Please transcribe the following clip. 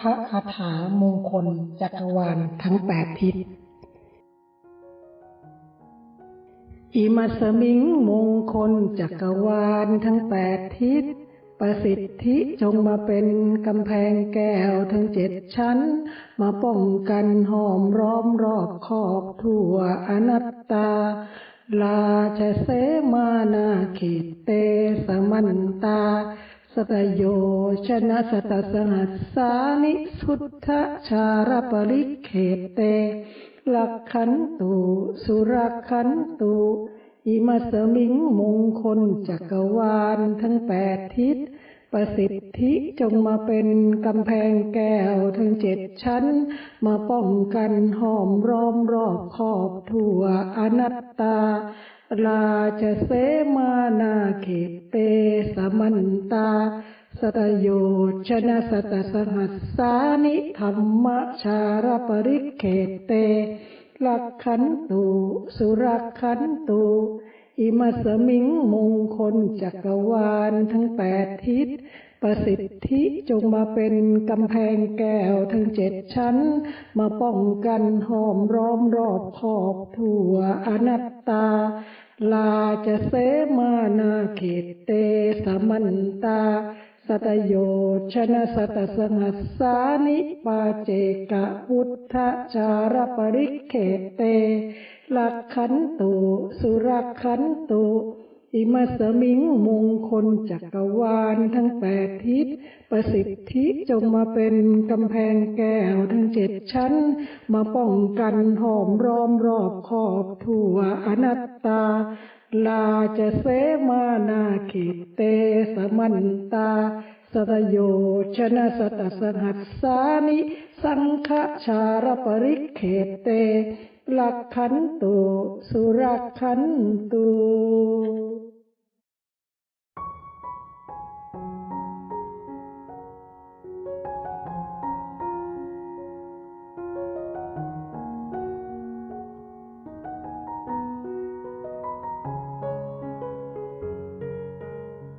พระคาถามงคลจักรวาลทั้งแปดทิศ อิมัสมิงมงคลจักรวาลทั้งแปดทิศ ประสิทธิจงมาเป็นกำแพงแก้วทั้งเจ็ดชั้น มาป้องกันห้อมร้อมรอบขอบทั่วอนัตตาลาชเสมานาเขตเตสมันตา สตโยชนะสตสหัสสานิสุทธชารปริเขตเตลักขันตุสุรขันตุอิมัสมิงมงคลจักรวาลทั้งแปดทิศ ประสิทธิจงมาเป็นกำแพงแก้วทั้งเจ็ดชั้น มาป้องกันหอมรอมรอบขอบทั่วอนัตตา ลาจะเสมานาเขตเตสมันตา สตโยชนะสตสหัสสานิธรรมชารปริเขตเตลักขันตุสุรขันตุอิมัสมิงมงคลจักรวาลทั้งแปดทิศ ประสิทธิจงมาเป็นกำแพงแก้วทั้งเจ็ดชั้น มาป้องกันห้อมร้อมรอบขอบทั่วอนัตตา ลาจะเสมานาเขตเตสมันตาสตโยชนะสตสหัสสานิปาเจกะพุทธชารปริเขตเตลักขันตุสุรขันตุ อิมัสมิงมงคลจักรวาลทั้งแปดทิศ ประสิทธิจงมาเป็นกำแพงแก้วทั้งเจ็ดชั้น มาป้องกันหอมรอมรอบขอบทั่วอนัตตา ลาจะเสมานาเขตเตสมันตาสตโยชนะสตสหัสสานิ สังฆชารปริเขตเตลักขันตุสุรักขันตุ